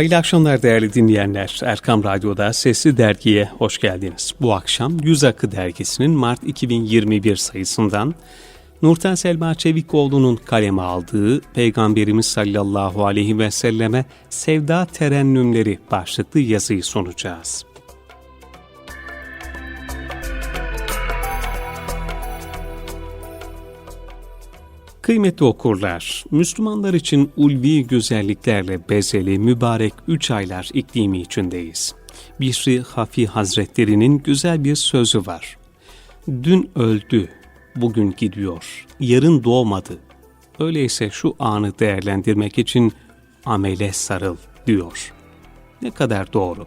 Hayırlı akşamlar değerli dinleyenler. Erkam Radyo'da Sesli Dergi'ye hoş geldiniz. Bu akşam Yüz Akı Dergisi'nin Mart 2021 sayısından Nurten Selma Çevikoğlu'nun kaleme aldığı Peygamberimiz sallallahu aleyhi ve selleme Sevda Terennümleri başlıklı yazıyı sunacağız. Kıymetli okurlar, Müslümanlar için ulvi güzelliklerle bezeli mübarek üç aylar iklimi içindeyiz. Bişri Hafi Hazretleri'nin güzel bir sözü var. Dün öldü, bugün gidiyor, yarın doğmadı. Öyleyse şu anı değerlendirmek için amele sarıl diyor. Ne kadar doğru.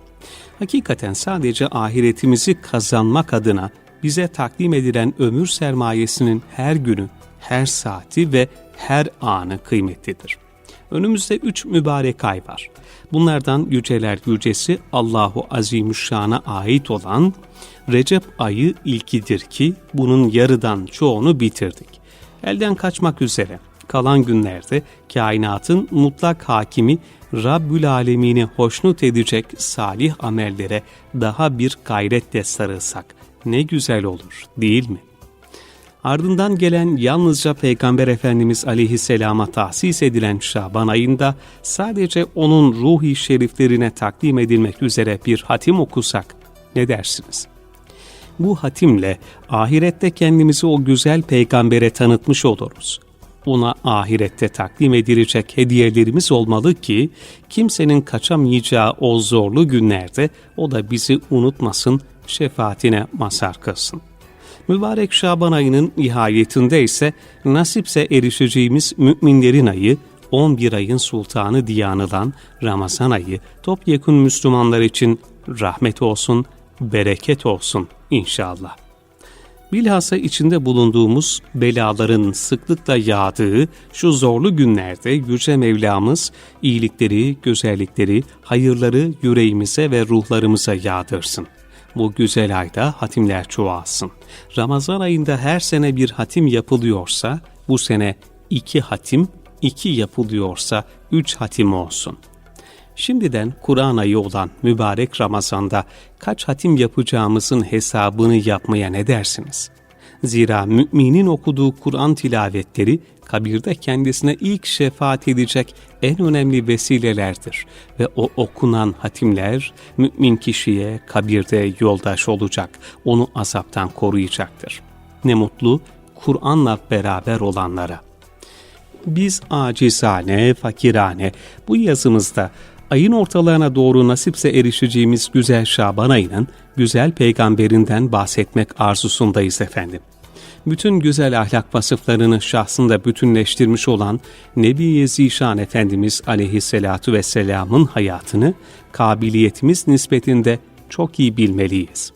Hakikaten sadece ahiretimizi kazanmak adına bize takdim edilen ömür sermayesinin her günü her saati ve her anı kıymetlidir. Önümüzde üç mübarek ay var. Bunlardan yüceler yücesi Allahu Azimüşşan'a ait olan Recep ayı ilkidir ki bunun yarıdan çoğunu bitirdik. Elden kaçmak üzere kalan günlerde kainatın mutlak hakimi Rabbül Alemini hoşnut edecek salih amellere daha bir gayretle sarılsak ne güzel olur değil mi? Ardından gelen yalnızca Peygamber Efendimiz aleyhisselama tahsis edilen Şaban ayında sadece onun ruhi şeriflerine takdim edilmek üzere bir hatim okusak ne dersiniz? Bu hatimle ahirette kendimizi o güzel peygambere tanıtmış oluruz. Ona ahirette takdim edilecek hediyelerimiz olmalı ki kimsenin kaçamayacağı o zorlu günlerde o da bizi unutmasın, şefaatine mazhar kılsın.'' Mübarek Şaban ayının nihayetinde ise nasipse erişeceğimiz müminlerin ayı, 11 ayın sultanı diye anılan Ramazan ayı topyekun Müslümanlar için rahmet olsun, bereket olsun inşallah. Bilhassa içinde bulunduğumuz belaların sıklıkla yağdığı şu zorlu günlerde Yüce Mevlamız iyilikleri, güzellikleri, hayırları yüreğimize ve ruhlarımıza yağdırsın.'' Bu güzel ayda hatimler çoğalsın. Ramazan ayında her sene bir hatim yapılıyorsa, bu sene iki hatim, iki yapılıyorsa üç hatim olsun. Şimdiden Kur'an ayı olan mübarek Ramazan'da kaç hatim yapacağımızın hesabını yapmaya ne dersiniz? Zira müminin okuduğu Kur'an tilavetleri kabirde kendisine ilk şefaat edecek en önemli vesilelerdir ve o okunan hatimler mümin kişiye kabirde yoldaş olacak, onu azaptan koruyacaktır. Ne mutlu Kur'an'la beraber olanlara. Biz acizane, fakirane bu yazımızda ayın ortalarına doğru nasipse erişeceğimiz güzel Şaban ayının güzel peygamberinden bahsetmek arzusundayız efendim bütün güzel ahlak vasıflarını şahsında bütünleştirmiş olan Nebi Zişan Efendimiz aleyhissalatu vesselamın hayatını kabiliyetimiz nispetinde çok iyi bilmeliyiz.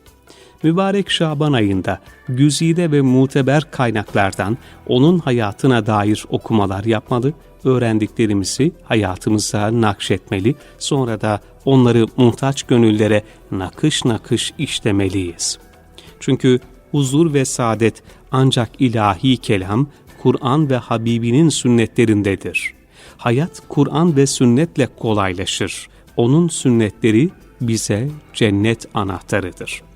Mübarek Şaban ayında güzide ve muteber kaynaklardan onun hayatına dair okumalar yapmalı, öğrendiklerimizi hayatımıza nakşetmeli, sonra da onları muhtaç gönüllere nakış nakış işlemeliyiz. Çünkü huzur ve saadet ancak ilahi kelam, Kur'an ve Habibinin sünnetlerindedir. Hayat Kur'an ve sünnetle kolaylaşır. Onun sünnetleri bize cennet anahtarıdır.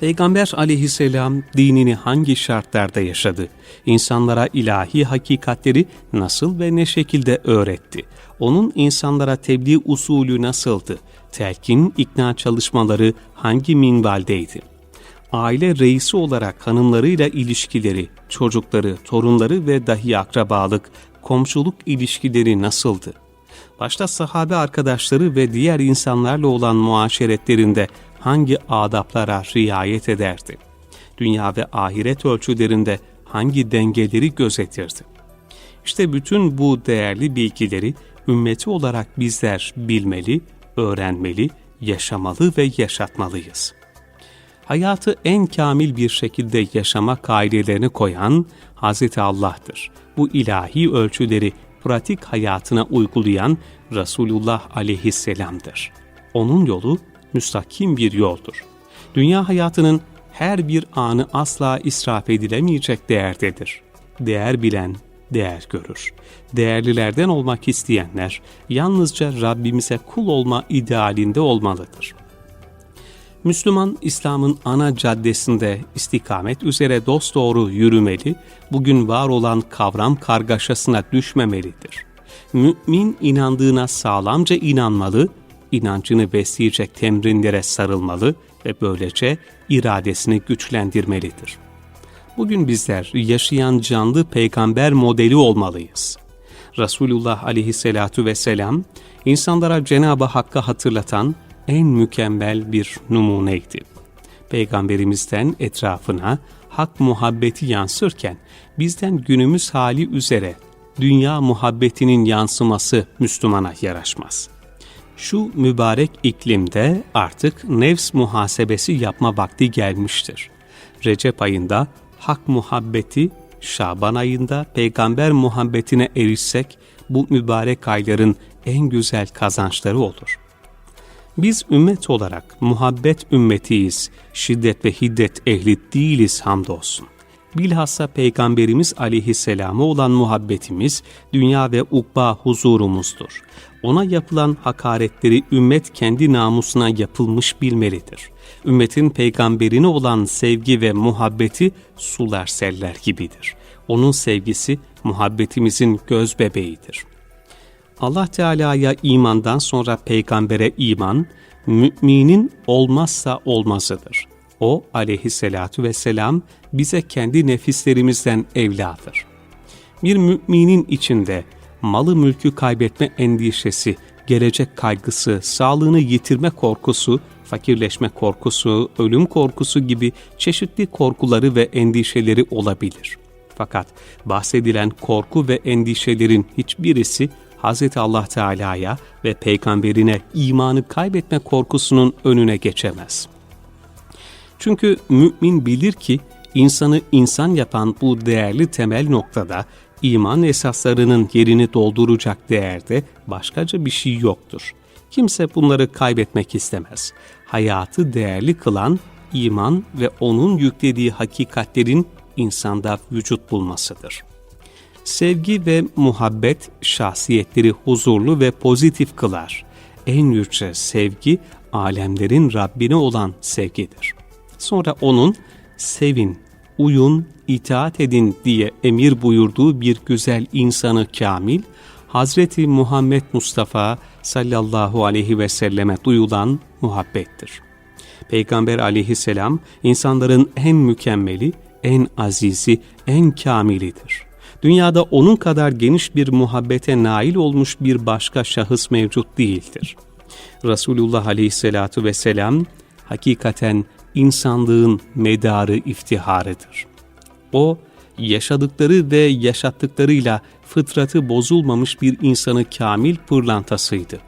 Peygamber aleyhisselam dinini hangi şartlarda yaşadı? İnsanlara ilahi hakikatleri nasıl ve ne şekilde öğretti? Onun insanlara tebliğ usulü nasıldı? Telkin, ikna çalışmaları hangi minvaldeydi? aile reisi olarak hanımlarıyla ilişkileri, çocukları, torunları ve dahi akrabalık, komşuluk ilişkileri nasıldı? Başta sahabe arkadaşları ve diğer insanlarla olan muaşeretlerinde hangi adaplara riayet ederdi? Dünya ve ahiret ölçülerinde hangi dengeleri gözetirdi? İşte bütün bu değerli bilgileri ümmeti olarak bizler bilmeli, öğrenmeli, yaşamalı ve yaşatmalıyız.'' hayatı en kamil bir şekilde yaşama kaidelerini koyan Hz. Allah'tır. Bu ilahi ölçüleri pratik hayatına uygulayan Resulullah aleyhisselamdır. Onun yolu müstakim bir yoldur. Dünya hayatının her bir anı asla israf edilemeyecek değerdedir. Değer bilen, değer görür. Değerlilerden olmak isteyenler yalnızca Rabbimize kul olma idealinde olmalıdır. Müslüman İslam'ın ana caddesinde istikamet üzere dosdoğru yürümeli, bugün var olan kavram kargaşasına düşmemelidir. Mümin inandığına sağlamca inanmalı, inancını besleyecek temrinlere sarılmalı ve böylece iradesini güçlendirmelidir. Bugün bizler yaşayan canlı peygamber modeli olmalıyız. Resulullah aleyhissalatu vesselam insanlara Cenab-ı Hakk'ı hatırlatan en mükemmel bir numuneydi. Peygamberimizden etrafına hak muhabbeti yansırken bizden günümüz hali üzere dünya muhabbetinin yansıması Müslümana yaraşmaz. Şu mübarek iklimde artık nefs muhasebesi yapma vakti gelmiştir. Recep ayında hak muhabbeti, Şaban ayında peygamber muhabbetine erişsek bu mübarek ayların en güzel kazançları olur. Biz ümmet olarak muhabbet ümmetiyiz, şiddet ve hiddet ehli değiliz hamdolsun. Bilhassa Peygamberimiz aleyhisselama olan muhabbetimiz dünya ve ukba huzurumuzdur. Ona yapılan hakaretleri ümmet kendi namusuna yapılmış bilmelidir. Ümmetin peygamberine olan sevgi ve muhabbeti sular seller gibidir. Onun sevgisi muhabbetimizin göz bebeğidir. Allah Teala'ya imandan sonra peygambere iman, müminin olmazsa olmazıdır. O aleyhissalatu vesselam bize kendi nefislerimizden evladır. Bir müminin içinde malı mülkü kaybetme endişesi, gelecek kaygısı, sağlığını yitirme korkusu, fakirleşme korkusu, ölüm korkusu gibi çeşitli korkuları ve endişeleri olabilir. Fakat bahsedilen korku ve endişelerin hiçbirisi Hz. Allah Teala'ya ve peygamberine imanı kaybetme korkusunun önüne geçemez. Çünkü mümin bilir ki insanı insan yapan bu değerli temel noktada iman esaslarının yerini dolduracak değerde başkaca bir şey yoktur. Kimse bunları kaybetmek istemez. Hayatı değerli kılan iman ve onun yüklediği hakikatlerin insanda vücut bulmasıdır. Sevgi ve muhabbet şahsiyetleri huzurlu ve pozitif kılar. En yüce sevgi alemlerin Rabbine olan sevgidir. Sonra onun sevin, uyun, itaat edin diye emir buyurduğu bir güzel insanı kamil, Hazreti Muhammed Mustafa sallallahu aleyhi ve selleme duyulan muhabbettir. Peygamber aleyhisselam insanların en mükemmeli, en azizi, en kamilidir. Dünyada onun kadar geniş bir muhabbete nail olmuş bir başka şahıs mevcut değildir. Resulullah aleyhissalatu vesselam hakikaten insanlığın medarı iftiharıdır. O, yaşadıkları ve yaşattıklarıyla fıtratı bozulmamış bir insanı kamil pırlantasıydı.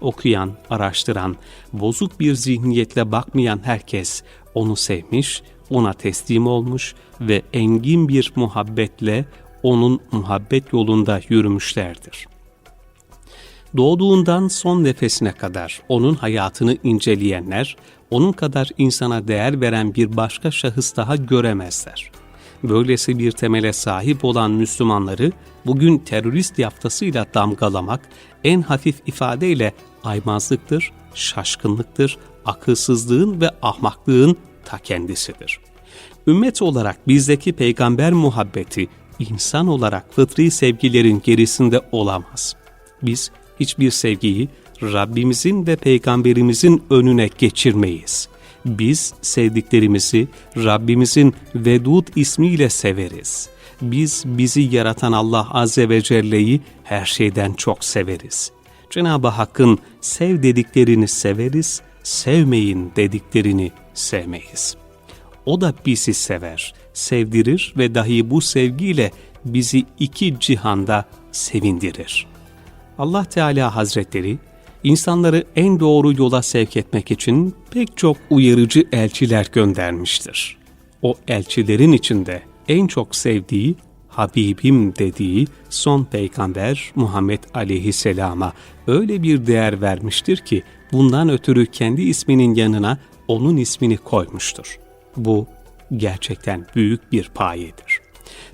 Okuyan, araştıran, bozuk bir zihniyetle bakmayan herkes onu sevmiş, ona teslim olmuş ve engin bir muhabbetle onun muhabbet yolunda yürümüşlerdir. Doğduğundan son nefesine kadar onun hayatını inceleyenler, onun kadar insana değer veren bir başka şahıs daha göremezler. Böylesi bir temele sahip olan Müslümanları bugün terörist yaftasıyla damgalamak en hafif ifadeyle aymazlıktır, şaşkınlıktır, akılsızlığın ve ahmaklığın ta kendisidir. Ümmet olarak bizdeki peygamber muhabbeti insan olarak fıtri sevgilerin gerisinde olamaz. Biz hiçbir sevgiyi Rabbimizin ve Peygamberimizin önüne geçirmeyiz. Biz sevdiklerimizi Rabbimizin Vedud ismiyle severiz. Biz bizi yaratan Allah Azze ve Celle'yi her şeyden çok severiz. Cenab-ı Hakk'ın sev dediklerini severiz, sevmeyin dediklerini sevmeyiz. O da bizi sever, sevdirir ve dahi bu sevgiyle bizi iki cihanda sevindirir. Allah Teala Hazretleri insanları en doğru yola sevk etmek için pek çok uyarıcı elçiler göndermiştir. O elçilerin içinde en çok sevdiği, Habibim dediği son peygamber Muhammed aleyhisselama öyle bir değer vermiştir ki bundan ötürü kendi isminin yanına onun ismini koymuştur. Bu gerçekten büyük bir payedir.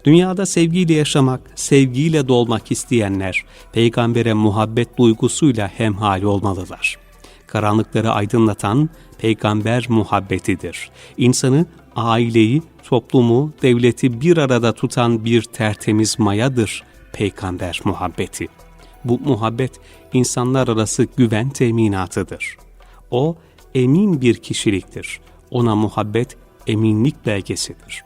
Dünyada sevgiyle yaşamak, sevgiyle dolmak isteyenler, peygambere muhabbet duygusuyla hemhal olmalılar. Karanlıkları aydınlatan peygamber muhabbetidir. İnsanı, aileyi, toplumu, devleti bir arada tutan bir tertemiz mayadır peygamber muhabbeti. Bu muhabbet insanlar arası güven teminatıdır. O emin bir kişiliktir. Ona muhabbet eminlik belgesidir.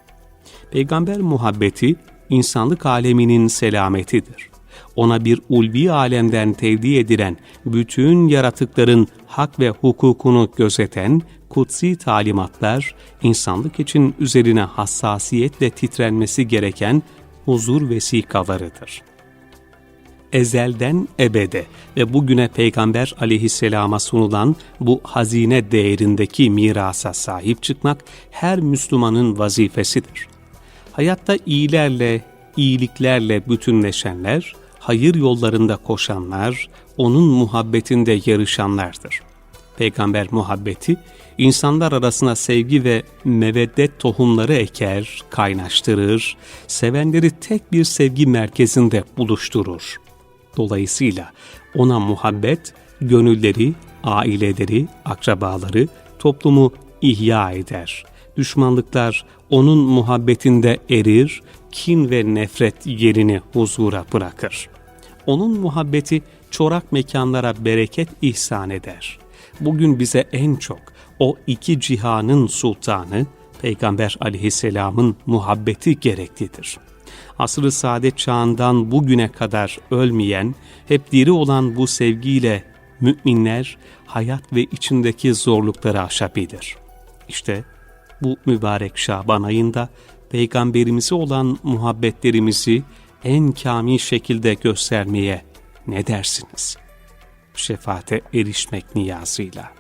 Peygamber muhabbeti insanlık aleminin selametidir. Ona bir ulvi alemden tevdi edilen bütün yaratıkların hak ve hukukunu gözeten kutsi talimatlar, insanlık için üzerine hassasiyetle titrenmesi gereken huzur vesikalarıdır ezelden ebede ve bugüne Peygamber aleyhisselama sunulan bu hazine değerindeki mirasa sahip çıkmak her Müslümanın vazifesidir. Hayatta iyilerle, iyiliklerle bütünleşenler, hayır yollarında koşanlar, onun muhabbetinde yarışanlardır. Peygamber muhabbeti, insanlar arasına sevgi ve meveddet tohumları eker, kaynaştırır, sevenleri tek bir sevgi merkezinde buluşturur. Dolayısıyla ona muhabbet, gönülleri, aileleri, akrabaları, toplumu ihya eder. Düşmanlıklar onun muhabbetinde erir, kin ve nefret yerini huzura bırakır. Onun muhabbeti çorak mekanlara bereket ihsan eder. Bugün bize en çok o iki cihanın sultanı Peygamber aleyhisselamın muhabbeti gereklidir asrı saadet çağından bugüne kadar ölmeyen, hep diri olan bu sevgiyle müminler hayat ve içindeki zorlukları aşabilir. İşte bu mübarek Şaban ayında peygamberimize olan muhabbetlerimizi en kamil şekilde göstermeye ne dersiniz? Şefaate erişmek niyazıyla.